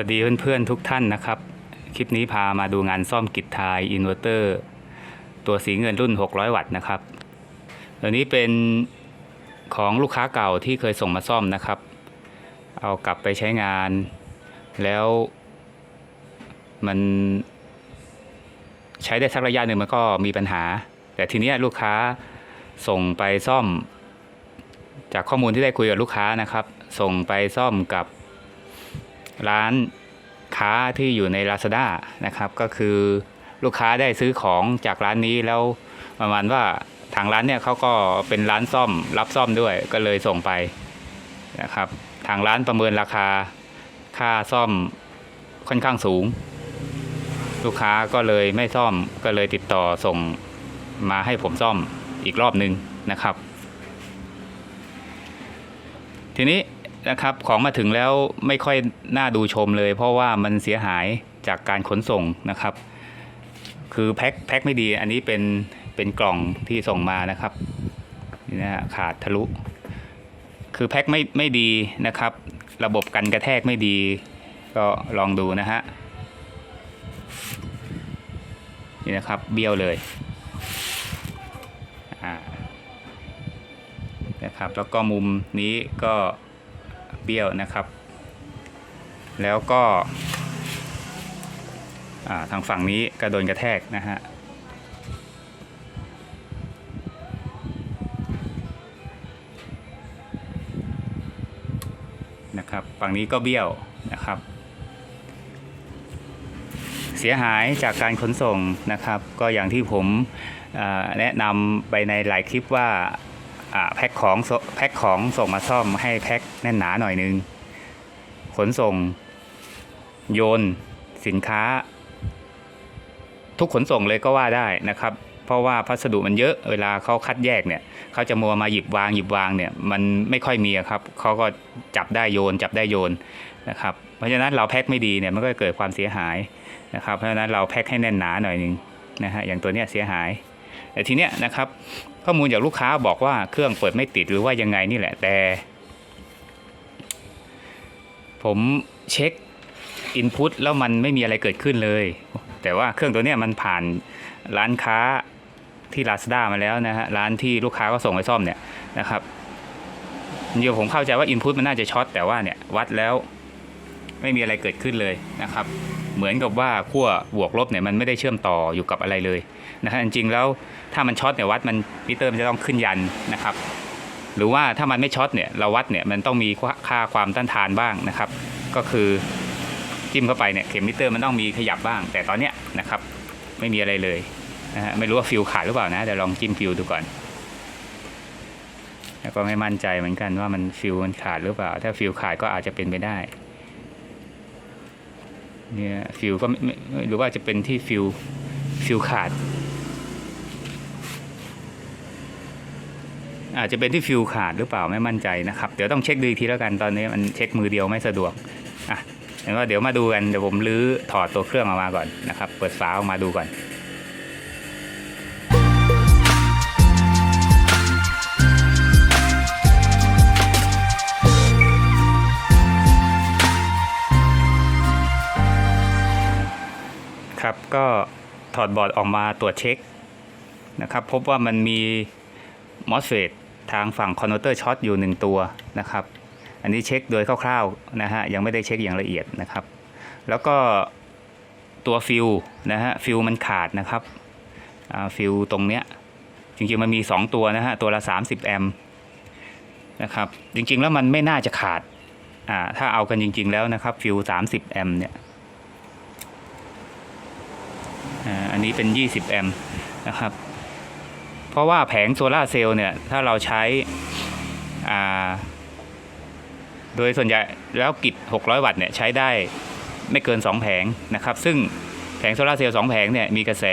วัสดีเพื่อนๆทุกท่านนะครับ คลิปนี้พามาดูงานซ่อมกิจทายอินเวอร์เตอร์ ตัวสีเงินรุ่น 600 วัตต์นะครับตัวนี้เป็นของลูกค้าเก่าที่เคยส่งมาซ่อมนะครับ เอากลับไปใช้งาน แล้วมันใช้ได้สักระยะหนึ่งมันก็มีปัญหา แต่ทีนี้ลูกค้าส่งไปซ่อม จากข้อมูลที่ได้คุยกับลูกค้านะครับ ส่งไปซ่อมกับ ร้านค้าที่อยู่ใน Lazada นะครับ ก็คือลูกค้าได้ซื้อของจากร้านนี้แล้วประมาณว่าทางร้านเนี่ยเขาก็เป็นร้านซ่อมรับซ่อมด้วยก็เลยส่งไปนะครับ ทางร้านประเมินราคาค่าซ่อมค่อนข้างสูง ลูกค้าก็เลยไม่ซ่อมก็เลยติดต่อส่งมาให้ผมซ่อมอีกรอบหนึ่งนะครับ ทีนี้ นะครับ ของมาถึงแล้วไม่ค่อยน่าดูชมเลย เพราะว่ามันเสียหายจากการขนส่งนะครับ คือแพ็คแพ็คไม่ดีอันนี้เป็นเป็นกล่องที่ส่งมานะครับนี่นะขาดทะลุ คือแพ็คไม่ไม่ดีนะครับ ระบบกันกระแทกไม่ดี ก็ลองดูนะฮะนี่นะครับเบี้ยวเลยนะครับแล้วก็มุมนี้ก็ เบี้ยวนะครับ แล้วก็าทางฝั่งนี้กระโดนกระแทกนะฮะนะครับฝั่งนี้ก็เบี้ยวนะครับ เสียหายจากการขนส่งนะครับ ก็อย่างที่ผมแนะนำไปในหลายคลิปว่า แพ็คของแพ็คของส่งมาซ่อมให้แพ็คแน่นหนาหน่อยนึง ขนส่ง โยน สินค้า ทุกขนส่งเลยก็ว่าได้นะครับ เพราะว่าพัสดุมันเยอะเวลาเขาคัดแยกเนี่ยเขาจะมัวมาหยิบวางหยิบวางเนี่ยมันไม่ค่อยมีครับเขาก็จับได้โยน จับได้โยนนะครับเพราะฉะนั้นเราแพ็คไม่ดีเนี่ยมันก็เกิดความเสียหายนะครับเพราะฉะนั้นเราแพ็คให้แน่นหนาหน่อยนึงนะฮะอย่างตัวเนี้ยเสียหาย แต่ทีเนี้ยนะครับข้อมูลจากลูกค้าบอกว่าเครื่องเปิดไม่ติดหรือว่ายังไงนี่แหละแต่ ผมเช็คอินพุตแล้วมันไม่มีอะไรเกิดขึ้นเลย แต่ว่าเครื่องตัวเนี้ยมันผ่านร้านค้าที่ Lazada มาแล้วนะฮะร้านที่ลูกค้าก็ส่งไปซ่อมเนี่ยนะครับเดี๋ยวผมเข้าใจว่าอินพุตมันน่าจะช็อตแต่ว่าเนี่ยวัดแล้วไม่มีอะไรเกิดขึ้นเลยนะครับ เหมือนกับว่าขั้วบวกลบเนี่ยมันไม่ได้เชื่อมต่ออยู่กับอะไรเลย นะฮะจริงๆแล้วถ้ามันช็อตเนี่ยวัดมันมิเตอร์มันจะต้องขึ้นยันนะครับ หรือว่าถ้ามันไม่ช็อตเนี่ยเราวัดเนี่ยมันต้องมีค่าความต้านทานบ้างนะครับ ก็คือจิ้มเข้าไปเนี่ยเข็มมิเตอร์มันต้องมีขยับบ้าง แต่ตอนเนี้ยนะครับไม่มีอะไรเลยนะฮะไม่รู้ว่าฟิวขาดหรือเปล่านะเดี๋ยวลองจิ้มฟิวดูก่อนแล้วก็ไม่มั่นใจเหมือนกันว่ามันฟิวมันขาดหรือเปล่า ถ้าฟิวขาดก็อาจจะเป็นไปได้เนี่ยฟิวก็ไม่หรือว่าจะเป็นที่ฟิวฟิวขาด อาจจะเป็นที่ฟิวขาดหรือเปล่าไม่มั่นใจนะครับ เดี๋ยวต้องเช็คดูอีกทีแล้วกันตอนนี้มันเช็คมือเดียวไม่สะดวกอะงั้นก็เดี๋ยวมาดูกันเดี๋ยวผมลื้อถอดตัวเครื่องออกมาก่อนนะครับ เปิดฝาออกมาดูก่อนครับก็ถอดบอร์ดออกมาตรวจเช็คนะครับ พบว่ามันมี MOSFET ทางฝั่งคอนเวอร์เตอร์ช็อตอยู่ 1 ตัวนะครับ อันนี้เช็คโดยคร่าวๆนะฮะยังไม่ได้เช็คอย่างละเอียดนะครับ แล้วก็ตัวฟิลนะฮะฟิลมันขาดนะครับฟิลตรงเนี้ยจริงๆมันมี 2 ตัวนะฮะตัวละ 30 แอมป์นะครับจริงๆแล้วมันไม่น่าจะขาดอ่าถ้าเอากันจริง ๆแล้วนะครับฟิล30 แอมป์เนี่ยอันนี้เป็น 20 แอมป์นะครับ เพราะว่าแผงโซลาร์เซลล์เนี่ยถ้าเราใช้อ่าโดยส่วนใหญ่แล้วกิจ 600 วัตต์เนี่ยใช้ได้ไม่เกิน 2 แผงนะครับ ซึ่งแผงโซลาร์เซลล์2แผงเนี่ยมีกระแส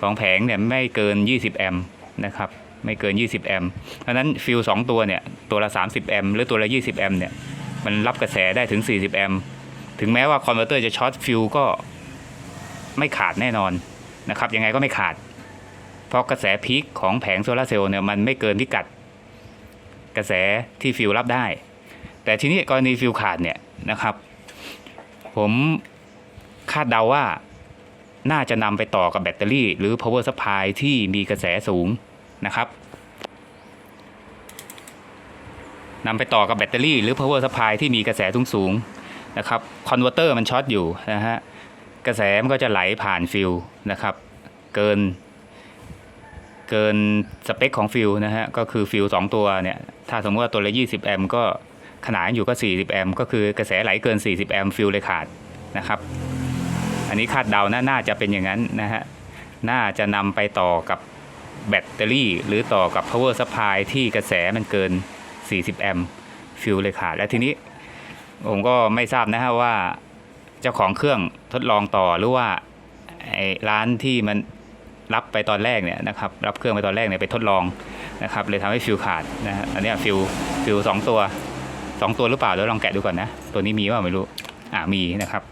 ของแผงเนี่ยไม่เกิน 20 แอมป์นะครับไม่เกิน 20 แอมป์เพราะนั้นฟิล2ตัวเนี่ยตัวละ 30 แอมป์หรือตัวละ 20 แอมป์เนี่ยมันรับกระแสได้ถึง 40 แอมป์ถึงแม้ว่าคอนเวอร์เตอร์จะช็อตฟิลก็ไม่ขาดแน่นอนนะครับยังไงก็ไม่ขาด ราะกระแสพีคของแผงโซลาร์เซลล์เนี่ยมันไม่เกินพิกัด กระแสที่ฟิวรับได้ แต่ทีนี้กรณีฟิวขาดเนี่ยนะครับ ผมคาดเดาว่าน่าจะนำไปต่อกับแบตเตอรี่ หรือ power supply ที่มีกระแสสูงนะครับนำไปต่อกับแบตเตอรี่หรือ power supply ที่มีกระแสสูงสูงนะครับคอนเวอร์เตอร์มันช็อตอยู่นะฮะกระแสมันก็จะไหลผ่านฟิลนะครับ เกิน เกินสเปคของฟิลนะฮะก็คือฟิลสองตัวเนี่ยถ้าสมมติว่าตัวละ 20 แอมป์ก็ขนานอยู่ก็ 40 แอมป์ก็คือกระแสไหลเกิน 40 แอมป์ฟิลเลยขาดนะครับ อันนี้คาดเดานะน่าจะเป็นอย่างนั้นนะฮะน่าจะนำไปต่อกับแบตเตอรี่ หรือต่อกับ power supply ที่กระแสมันเกิน 40 แอมป์ฟิลเลยขาดและทีนี้ผมก็ไม่ทราบนะฮะว่าเจ้าของเครื่องทดลองต่อหรือว่าไอ้ร้านที่มัน รับไปตอนแรกเนี่ยนะครับรับเครื่องไปตอนแรกเนี่ยไปทดลองนะครับเลยทำให้ฟิวขาดนะฮะอันนี้ฟิวฟิวสองตัวสองตัวหรือเปล่าเดี๋ยวลองแกะดูก่อนนะ ตัวนี้มีว่าไม่รู้อ่ามีนะครับ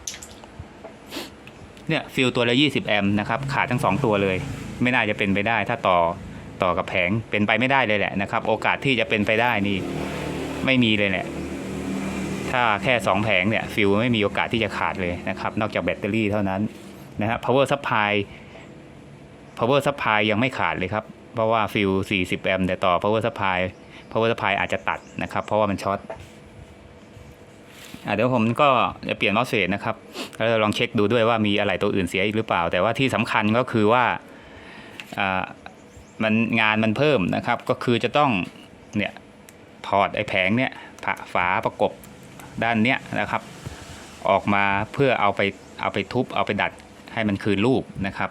เนี่ยฟิวตัวละ20 แอมป์นะครับขาดทั้งสองตัวเลย ไม่น่าจะเป็นไปได้ ถ้าต่อต่อกับแผงเป็นไปไม่ได้เลยแหละนะครับ โอกาสที่จะเป็นไปได้นี่ไม่มีเลยแหละถ้าแค่สองแผงเนี่ยฟิวไม่มีโอกาสที่จะขาดเลยนะครับ นอกจากแบตเตอรี่เท่านั้นนะฮะ power supply power supply ยังไม่ขาดเลยครับ เพราะว่าฟิล40 แอมป์แต่ต่อ power supply power supply อาจจะตัดนะครับ เพราะว่ามันช็อตเดี๋ยวผมก็จะเปลี่ยนมอสเฟตนะครับ แล้วลองเช็คดูด้วยว่ามีอะไรตัวอื่นเสียอีกหรือเปล่า แต่ว่าที่สำคัญก็คือว่าอ่ามันงานมันเพิ่มนะครับ ก็คือจะต้องเนี่ยถอดไอ้แผงเนี่ยฝาประกบด้านเนี้ยนะครับ ออกมาเพื่อเอาไปเอาไปทุบเอาไปดัดให้มันคืนรูปนะครับ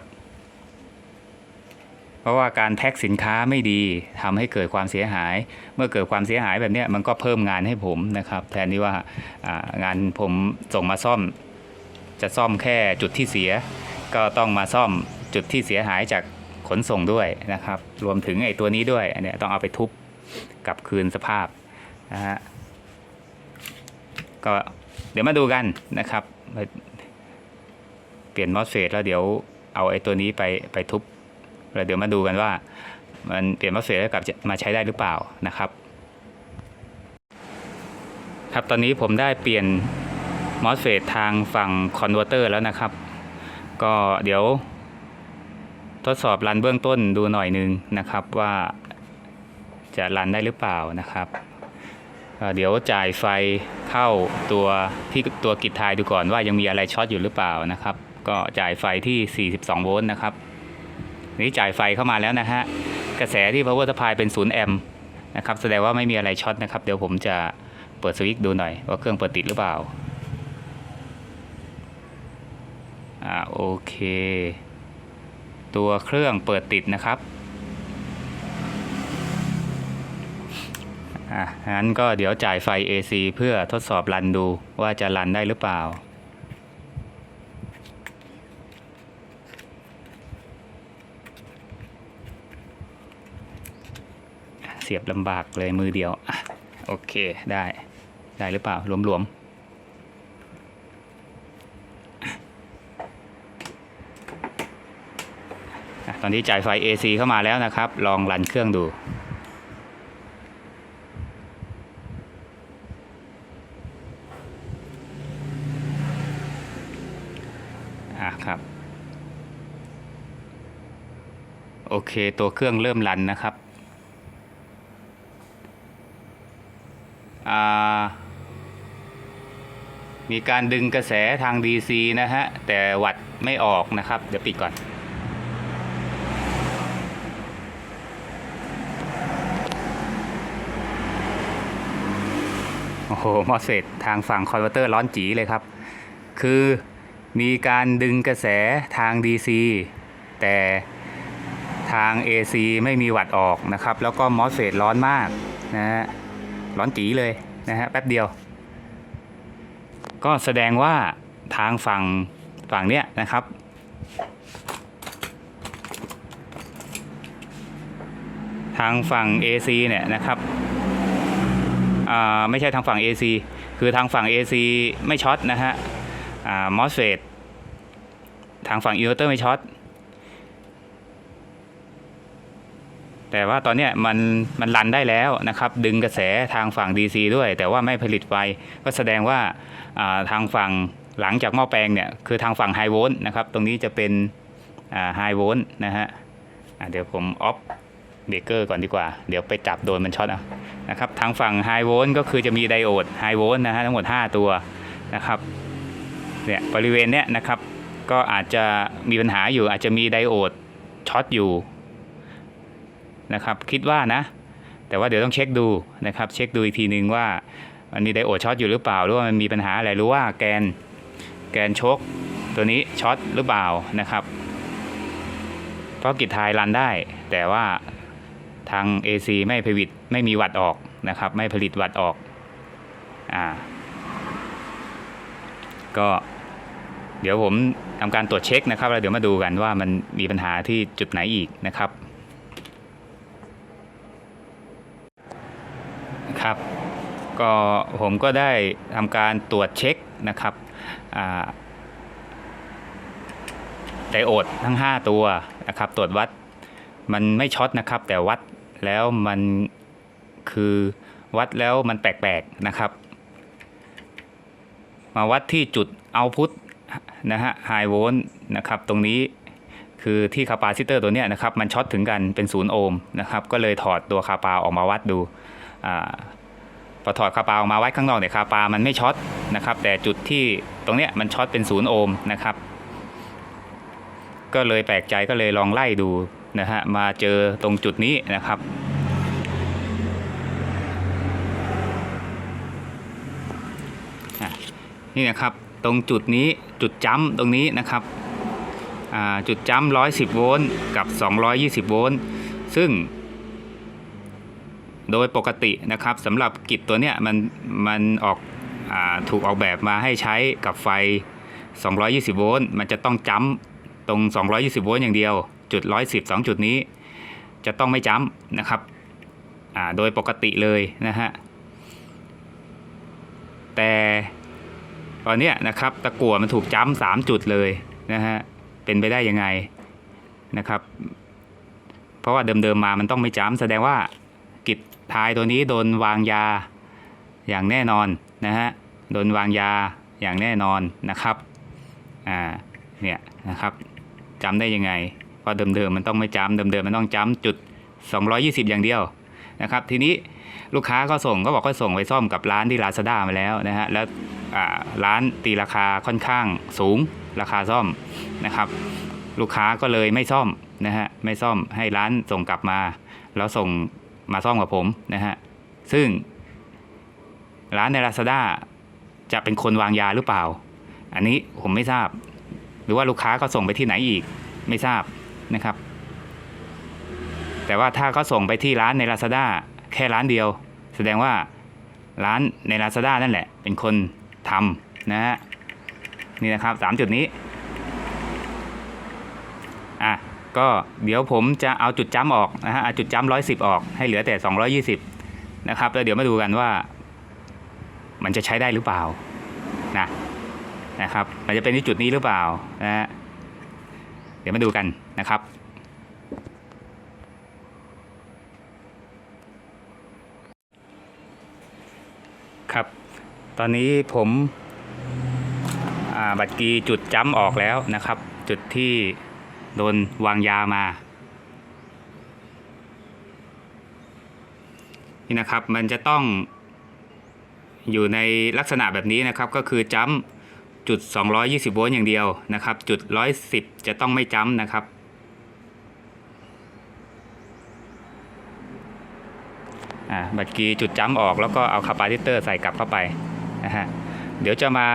เพราะว่าการแพ็คสินค้าไม่ดีทำให้เกิดความเสียหาย เมื่อเกิดความเสียหายแบบนี้มันก็เพิ่มงานให้ผมนะครับ แทนที่ว่างานผมส่งมาซ่อม จะซ่อมแค่จุดที่เสีย ก็ต้องมาซ่อมจุดที่เสียหายจากขนส่งด้วยนะครับ รวมถึงไอ้ตัวนี้ด้วยอันเนี้ยต้องเอาไปทุบกลับคืนสภาพนะฮะก็เดี๋ยวมาดูกันนะครับ เปลี่ยนมอสเฟตแล้วเดี๋ยวเอาไอ้ตัวนี้ไปไปทุบ แล้วเดี๋ยวมาดูกันว่า มันเปลี่ยนมอสเฟตแล้วกลับมาใช้ได้หรือเปล่านะครับ ครับตอนนี้ผมได้เปลี่ยนมอสเฟตทางฝั่งคอนเวอร์เตอร์แล้วนะครับ ก็เดี๋ยว ทดสอบรันเบื้องต้นดูหน่อยนึงนะครับว่าจะรันได้หรือเปล่านะครับ เดี๋ยวจ่ายไฟเข้าตัวที่ตัวกิจทายดูก่อนว่ายังมีอะไรช็อตอยู่หรือเปล่านะครับ ก็จ่ายไฟที่ 42 โวลต์นะครับ นี่จ่ายไฟเข้ามาแล้วนะฮะ กระแสที่ power supply เป็น0แอมป์นะครับ แสดงว่าไม่มีอะไรช็อตนะครับ เดี๋ยวผมจะเปิดสวิตช์ดูหน่อยว่าเครื่องเปิดติดหรือเปล่า อ่าโอเค ตัวเครื่องเปิดติดนะครับ อะงั้นก็เดี๋ยวจ่ายไฟ AC เพื่อทดสอบรันดูว่าจะรันได้หรือเปล่า เสียบลำบากเลยมือเดียวอะโอเคได้ได้หรือเปล่าหลวมๆตอนนี้จ่ายไฟ AC เข้ามาแล้วนะครับ ลองรันเครื่องดู อะครับ โอเค ตัวเครื่องเริ่มรันนะครับอ่า มีการดึงกระแสทาง DC นะฮะ แต่วัดไม่ออกนะครับ เดี๋ยวปิดก่อน โอ้โห มอสเฟตทางฝั่งคอนเวอร์เตอร์ร้อนจีเลยครับ คือมีการดึงกระแสทาง DC แต่ทาง AC ไม่มีวัดออกนะครับ แล้วก็มอสเฟตร้อนมากนะฮะ ร้อนจีเลยนะฮะ แป๊บเดียว ก็แสดงว่าทางฝั่งฝั่งเนี้ยนะครับ ทางฝั่ง AC เนี่ยนะครับอ่าไม่ใช่ทางฝั่ง AC คือทางฝั่ง AC ไม่ช็อตนะฮะอ่ามอสเฟตทางฝั่งอินเวอร์เตอร์ไม่ช็อตแต่ว่าตอนเนี้ยมันมันรันได้แล้วนะครับ ดึงกระแสทางฝั่ง DC ด้วย แต่ว่าไม่ผลิตไฟก็แสดงว่า ทางฝั่งหลังจากหม้อแปลงเนี่ยคือทางฝั่งไฮโวลต์นะครับ ตรงนี้จะเป็นไฮโวลต์นะฮะเดี๋ยวผมออฟเบรกเกอร์ก่อนดีกว่า เดี๋ยวไปจับโดนมันช็อตเอานะครับ ทางฝั่งไฮโวลต์ก็คือจะมีไดโอดไฮโวลต์นะฮะทั้งหมด 5 ตัวนะครับเนี่ยบริเวณเนี้ยนะครับ ก็อาจจะมีปัญหาอยู่อาจจะมีไดโอดช็อตอยู่นะครับ คิดว่านะ แต่ว่าเดี๋ยวต้องเช็คดูนะครับ เช็คดูอีกทีนึงว่า มันมีไดโอดช็อตอยู่หรือเปล่าหรือว่ามันมีปัญหาอะไรหรือว่าแกนแกนชกตัวนี้ช็อตหรือเปล่านะครับเพราะกิจทายรันได้ แต่ว่าทาง AC ไม่ผลิตไม่มีวัดออกนะครับ ไม่ผลิตวัดออกอ่าก็เดี๋ยวผมทำการตรวจเช็คนะครับแล้วเดี๋ยวมาดูกันว่ามันมีปัญหาที่จุดไหนอีกนะครับครับ ก็ผมก็ได้ทำการตรวจเช็คนะครับอ่าไดโอดทั้ง 5 ตัวนะครับ ตรวจวัดมันไม่ช็อตนะครับ แต่วัดแล้วมันคือวัดแล้วมันแปลกๆนะครับ มาวัดที่จุดเอาพุทนะฮะไฮโวลต์นะครับ ตรงนี้คือที่คาปาซิเตอร์ตัวเนี้ยนะครับ มันช็อตถึงกันเป็นศูนย์โอห์มนะครับ ก็เลยถอดตัวคาปาออกมาวัดดูอ่า พอถอดคาปาออกมาไวัดข้างนอกเนี่ยคาปามันไม่ช็อตนะครับ แต่จุดที่ตรงเนี้ยมันช็อตเป็นศูนย์โอห์มนะครับ ก็เลยแปลกใจก็เลยลองไล่ดูนะฮะมาเจอตรงจุดนี้นะครับนี่นะครับตรงจุดนี้จุดจ้ำตรงนี้นะครับจุดจ้ำร้อยสิบโวลต์กับ 220 โวลต์ซึ่ง โดยปกตินะครับสำหรับกิจตัวเนี้ยมันมันออกอถูกออกแบบมาให้ใช้กับไฟ 220 โวลต์มันจะต้องจ้ำตรง 220 โวลต์อย่างเดียวจุด 110 2 จุดนี้ จะต้องไม่จ้ำนะครับโดยปกติเลยนะฮะแต่ตอนนี้นะครับตะกั่วมันถูกจ้ำสามจุดเลยนะฮะเป็นไปได้ยังไงนะครับ เพราะว่าเดิมๆมามันต้องไม่จ้ำแสดงว่ากิจ ทายตัวนี้โดนวางยาอย่างแน่นอนนะฮะ โดนวางยาอย่างแน่นอนนะครับ อ่า เนี่ยนะครับจำได้ยังไง เพราะเดิมๆมันต้องไม่จำเดิมๆมันต้องจำจุด 220 อย่างเดียวนะครับ ทีนี้ลูกค้าก็ส่งก็บอกก็ส่งไปซ่อมกับร้านที่ Lazada มาแล้วนะฮะ แล้วอ่าร้านตีราคาค่อนข้างสูงราคาซ่อมนะครับ ลูกค้าก็เลยไม่ซ่อมนะฮะ ไม่ซ่อมให้ร้านส่งกลับมา แล้วส่ง มาซ่อมกับผมนะฮะ ซึ่งร้านใน Lazada จะเป็นคนวางยาหรือเปล่า อันนี้ผมไม่ทราบ หรือว่าลูกค้าก็ส่งไปที่ไหนอีกไม่ทราบนะครับ แต่ว่าถ้าเขาส่งไปที่ร้านใน Lazada แค่ร้านเดียว แสดงว่าร้านใน Lazada นั่นแหละ เป็นคนทำนะฮะ นี่นะครับสามจุดนี้ อะ ก็เดี๋ยวผมจะเอาจุดจ้ำออกนะฮะเอาจุดจ้ำร้อยสิบออกให้เหลือแต่สองร้อยี่สิบนะครับ แล้วเดี๋ยวมาดูกันว่า มันจะใช้ได้หรือเปล่านะนะครับ มันจะเป็นที่จุดนี้หรือเปล่านะฮะเดี๋ยวมาดูกันนะครับครับ ตอนนี้ผมบัตรกีจุดจ้ำออกแล้วนะครับ จุดที่ โดนวางยามา นี่นะครับมันจะต้องอยู่ในลักษณะแบบนี้นะครับก็คือจ้ำจุด 220 โวลต์อย่างเดียวนะครับ จุด 110 จะต้องไม่จ้ำนะครับอ่าบัตรกีจุดจ้ำออกแล้วก็เอาคาปาซิเตอร์ใส่กลับเข้าไปนะฮะเดี๋ยวจะมา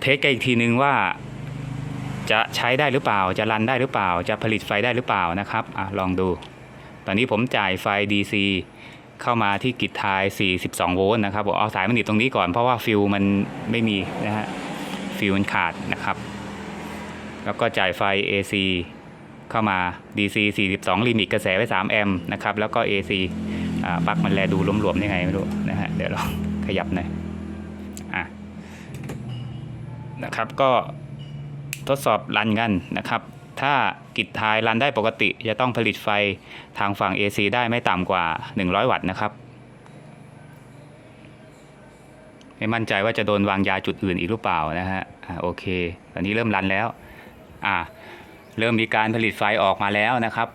เทสกันอีกทีนึงว่า จะใช้ได้หรือเปล่า จะรันได้หรือเปล่า จะผลิตไฟได้หรือเปล่านะครับอะลองดู ตอนนี้ผมจ่ายไฟ DC เข้ามาที่กิจทาย 42 โวลต์นะครับผมเอาสายมาหนีบตรงนี้ก่อน เพราะว่าฟิวมันไม่มีนะฮะ ฟิวมันขาดนะครับ แล้วก็จ่ายไฟ AC เข้ามา DC 42 ลิมิตกระแสไว้ 3 แอมป์นะครับ แล้วก็ AC อ่าปลั๊กมันแลดูหลวมๆยังไงไม่รู้นะฮะ เดี๋ยวลองขยับหน่อย อะ นะครับ ก็ ทดสอบรันกันนะครับ ถ้ากิจทายรันได้ปกติ จะต้องผลิตไฟทางฝั่ง AC ได้ไม่ต่ำกว่า 100 วัตต์นะครับ ไม่มั่นใจว่าจะโดนวางยาจุดอื่นอีกหรือเปล่านะฮะอ่าโอเค ตอนนี้เริ่มรันแล้วอ่าเริ่มมีการผลิตไฟออกมาแล้วนะครับ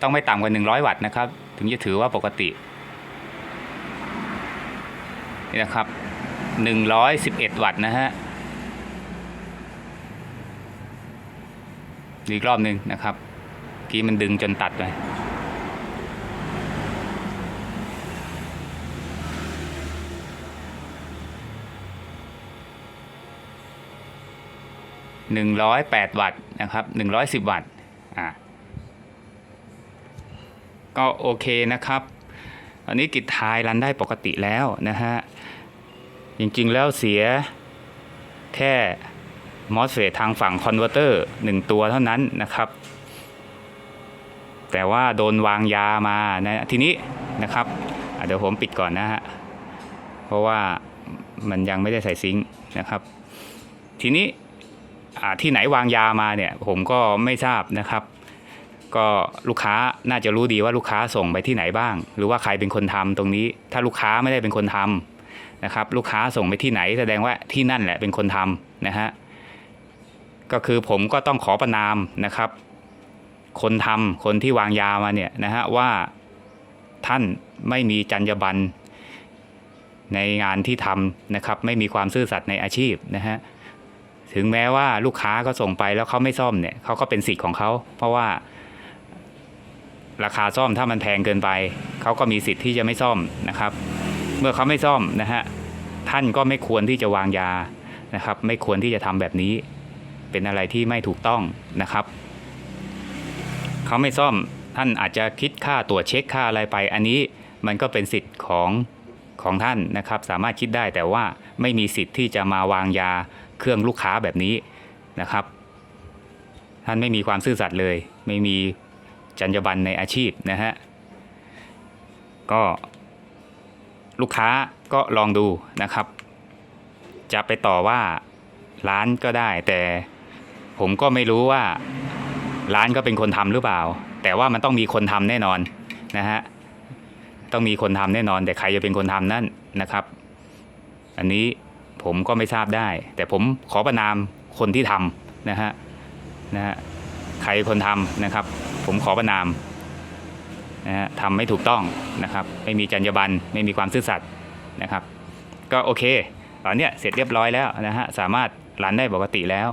ต้องไม่ต่ำกว่า 100 วัตต์นะครับ ถึงจะถือว่าปกตินี่นะครับ 111 วัตต์นะฮะ อีกรอบหนึ่งนะครับกี้มันดึงจนตัดไปหนึ่งร้อยแปดวัตต์นะครับหนึ่งร้อยสิบวัตต์อ่าก็โอเคนะครับอันนี้กิจทายรันได้ปกติแล้วนะฮะ จริงๆแล้วเสียแค่ มอสเฟททางฝั่งคอนเวอร์เตอร์หนึ่งตัวเท่านั้นนะครับ แต่ว่าโดนวางยามานะทีนี้นะครับเดี๋ยวผมปิดก่อนนะฮะ เพราะว่ามันยังไม่ได้ใส่ซิงค์นะครับ ทีนี้ที่ไหนวางยามาเนี่ยผมก็ไม่ทราบนะครับ ก็ลูกค้าน่าจะรู้ดีว่าลูกค้าส่งไปที่ไหนบ้าง หรือว่าใครเป็นคนทำตรงนี้ ถ้าลูกค้าไม่ได้เป็นคนทำนะครับ ลูกค้าส่งไปที่ไหนแสดงว่าที่นั่นแหละเป็นคนทำนะฮะ ก็คือผมก็ต้องขอประนามนะครับ คนทำคนที่วางยามาเนี่ยนะฮะว่าท่านไม่มีจรรยาบรรณในงานที่ทำนะครับ ไม่มีความซื่อสัตย์ในอาชีพนะฮะถึงแม้ว่าลูกค้าก็ส่งไปแล้วเขาไม่ซ่อมเนี่ยเขาก็เป็นสิทธิ์ของเขา เพราะว่า ราคาซ่อมถ้ามันแพงเกินไป เขาก็มีสิทธิ์ที่จะไม่ซ่อมนะครับ เมื่อเขาไม่ซ่อมนะฮะท่านก็ไม่ควรที่จะวางยานะครับ ไม่ควรที่จะทำแบบนี้ เป็นอะไรที่ไม่ถูกต้องนะครับเขาไม่ซ่อมท่านอาจจะคิดค่าตรวจเช็คค่าอะไรไป อันนี้มันก็เป็นสิทธิ์ของของท่านนะครับ สามารถคิดได้แต่ว่าไม่มีสิทธิ์ที่จะมาวางยาเครื่องลูกค้าแบบนี้นะครับ ท่านไม่มีความซื่อสัตย์เลย ไม่มีจรรยาบรรณในอาชีพนะฮะก็ลูกค้าก็ลองดูนะครับ จะไปต่อว่าร้านก็ได้แต่ ผมก็ไม่รู้ว่าร้านก็เป็นคนทำหรือเปล่า แต่ว่ามันต้องมีคนทำแน่นอนนะฮะต้องมีคนทำแน่นอน แต่ใครจะเป็นคนทำนั่นนะครับ อันนี้ผมก็ไม่ทราบได้ แต่ผมขอประนามคนที่ทำนะฮะนะฮะใครคนทำนะครับ ผมขอประนามนะฮะทำไม่ถูกต้องนะครับ ไม่มีจรรยาบรรณไม่มีความซื่อสัตย์นะครับ ก็โอเค ตอนเนี้ยเสร็จเรียบร้อยแล้วนะฮะสามารถรันได้ปกติแล้ว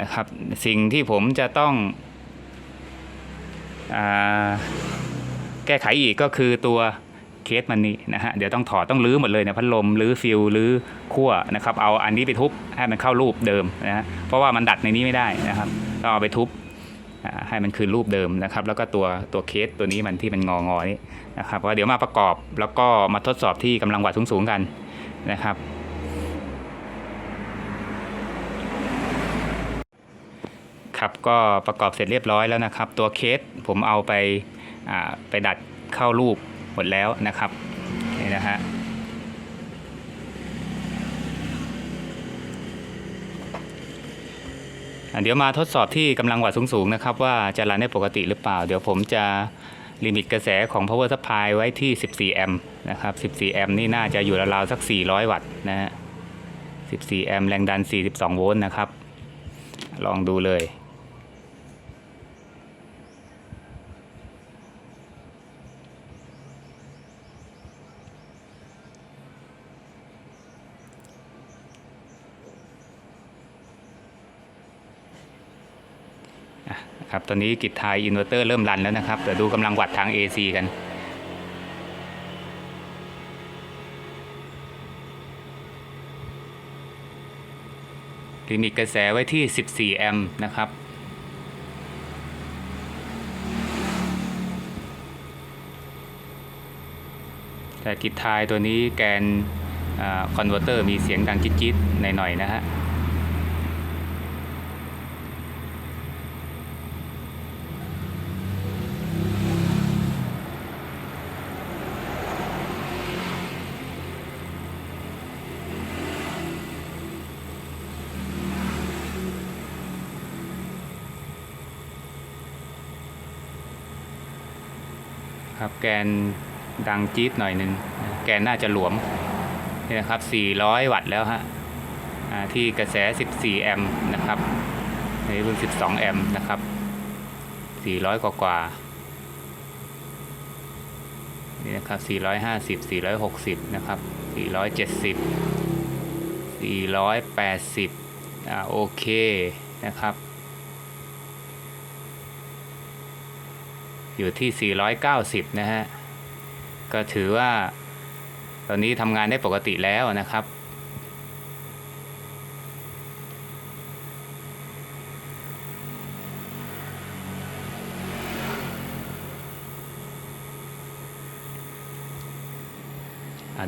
นะครับ สิ่งที่ผมจะต้องอแก้ไขอีกก็คือตัวเคสมันนี่นะฮะเดี๋ยวต้องถอดต้องรื้อหมดเลยนะพัดลมรื้อฟิลรื้อขั้วนะครับ เอาอันนี้ไปทุบให้มันเข้ารูปเดิมนะฮะเพราะว่ามันดัดในนี้ไม่ได้นะครับต้องเอาไปทุบให้มันคืนรูปเดิมนะครับ แล้วก็ตัวตัวเคสตัวนี้มันที่มันงองอๆนี่นะครับว่าเดี๋ยวมาประกอบแล้วก็มาทดสอบที่กำลังวัดสูงๆกันนะครับ ครับ ก็ประกอบเสร็จเรียบร้อยแล้วนะครับ ตัวเคสผมเอาไปไปดัดเข้ารูปหมดแล้วนะครับนี่นะฮะอะเดี๋ยวมาทดสอบที่กำลังวัดสูงๆนะครับ ว่าจะรันได้ปกติหรือเปล่า เดี๋ยวผมจะลิมิตกระแสของ power supply ไว้ที่ 14 แอมป์นะครับ 14 แอมป์นี่น่าจะอยู่ราวๆสัก 400 วัตต์นะฮะ 14 แอมป์แรงดัน 42 โวลต์นะครับ ลองดูเลย ครับ ตอนนี้กิจทายอินเวอร์เตอร์เริ่มรันแล้วนะครับเดี๋ยวดูกำลังวัดทาง AC กันลิมิตกระแสไว้ที่ 14 แอมป์นะครับแต่กิจทายตัวนี้แกนคอนเวอร์เตอร์มีเสียงดังจิ๊ดๆหน่อยๆนะฮะ แกนดังจี๊ดหน่อยหนึ่งแกนน่าจะหลวมนี่นะครับ 400 วัตต์แล้วฮะที่กระแส 14 แอมป์นะครับในรุ่น 12 แอมป์นะครับ 400 กว่ากว่านี่นะครับ 450 460 นะครับ 470 480อ่าโอเคนะครับ อยู่ที่ 490 นะฮะ ก็ถือว่า ตอนนี้ทำงานได้ปกติแล้วนะครับ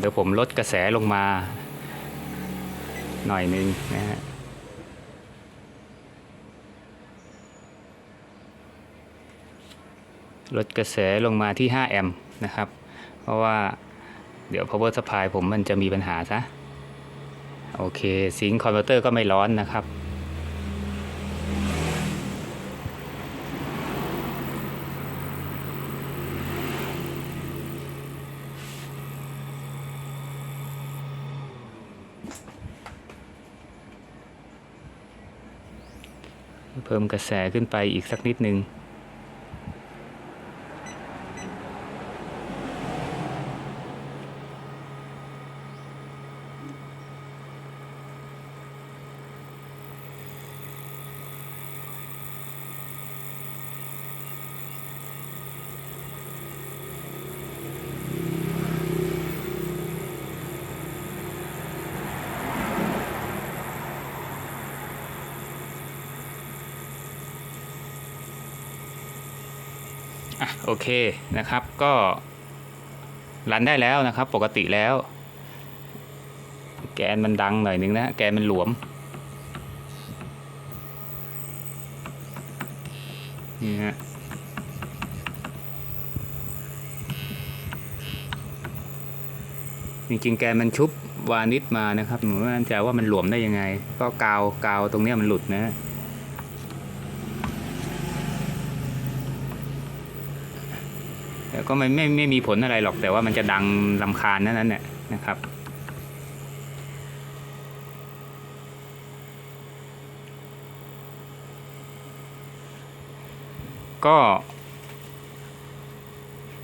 เดี๋ยวผมลดกระแสลงมาหน่อยนึงนะฮะ ลดกระแสลงมาที่ 5 แอมป์นะครับ เพราะว่าเดี๋ยว power supply ผมมันจะมีปัญหาซะ โอเคซิงค์คอนเวอร์เตอร์ก็ไม่ร้อนนะครับ เพิ่มกระแสขึ้นไปอีกสักนิดนึง อะ โอเคนะครับก็รันได้แล้วนะครับ ปกติแล้ว แกนมันดังหน่อยนึงนะ แกนมันหลวมนี่ฮะจริงๆแกนมันชุบวานิชมานะครับหนูไม่แน่ใจว่ามันหลวมได้ยังไง ก็กาวกาวตรงเนี้ยมันหลุดนะ แต่ ก็ไม่ไม่ไม่มีผลอะไรหรอกแต่ว่ามันจะดังลำคาญนั่นนั้นแหละนะครับ ก็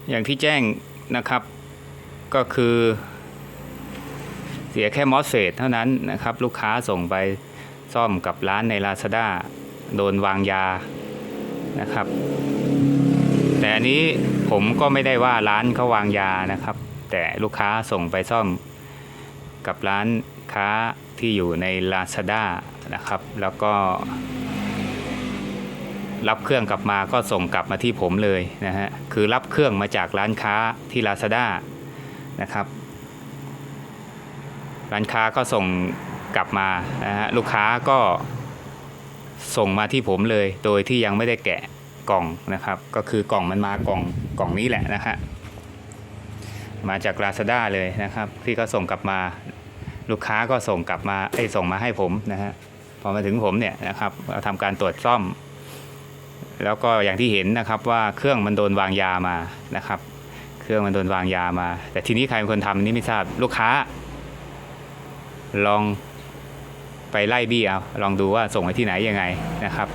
อย่างที่แจ้งนะครับ ก็คือเสียแค่มอสเฟตเท่านั้นนะครับ ลูกค้าส่งไปซ่อมกับร้านใน Lazada โดนวางยานะครับ แต่อันนี้ ผมก็ไม่ได้ว่าร้านเขาวางยานะครับ แต่ลูกค้าส่งไปซ่อมกับร้านค้าที่อยู่ใน Lazada นะครับ แล้วก็ รับเครื่องกลับมาก็ส่งกลับมาที่ผมเลยนะฮะคือรับเครื่องมาจากร้านค้าที่ Lazada นะครับร้านค้าก็ส่งกลับมานะฮะลูกค้าก็ส่งมาที่ผมเลย โดยที่ยังไม่ได้แกะ กล่องนะครับ ก็คือกล่องมันมากล่องกล่องนี้แหละนะฮะมาจาก Lazada เลยนะครับที่ก็ส่งกลับมาลูกค้าก็ส่งกลับมาไอ้ส่งมาให้ผมนะฮะพอมาถึงผมเนี่ยนะครับเราทำการตรวจซ่อม แล้วก็อย่างที่เห็นนะครับว่าเครื่องมันโดนวางยามานะครับ เครื่องมันโดนวางยามา แต่ทีนี้ใครเป็นคนทำนนี้ไม่ทราบลูกค้า ลองไปไล่บี้เอาลองดูว่าส่งไปที่ไหนยังไงนะครับ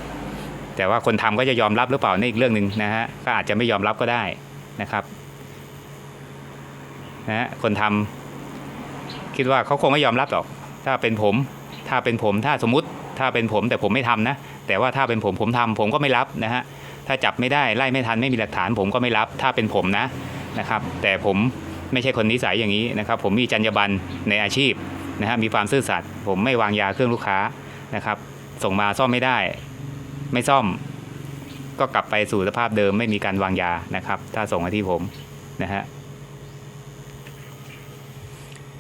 แต่ว่าคนทำก็จะยอมรับหรือเปล่าในอีกเรื่องหนึ่งนะฮะก็อาจจะไม่ยอมรับก็ได้นะครับนะฮะคนทำคิดว่าเขาคงไม่ยอมรับหรอก ถ้าเป็นผม ถ้าเป็นผมถ้าสมมติ ถ้าเป็นผมแต่ผมไม่ทำนะ แต่ว่าถ้าเป็นผมผมทำผมก็ไม่รับนะฮะถ้าจับไม่ได้ไล่ไม่ทันไม่มีหลักฐาน ผมก็ไม่รับ ถ้าเป็นผมนะนะครับ แต่ผมไม่ใช่คนนิสัยอย่างนี้นะครับ ผมมีจรรยาบรรณในอาชีพนะฮะมีความซื่อสัตย์ผมไม่วางยาเครื่องลูกค้านะครับ ส่งมาซ่อมไม่ได้ ไม่ซ่อม ก็กลับไปสู่สภาพเดิมไม่มีการวางยานะครับ ถ้าส่งมาที่ผมนะฮะ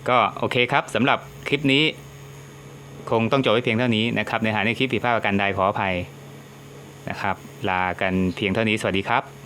ก็โอเคครับสำหรับคลิปนี้ คงต้องจบไว้เพียงเท่านี้นะครับในหาในคลิปผิดพลาดประการใดขออภัยนะครับ ลากันเพียงเท่านี้สวัสดีครับ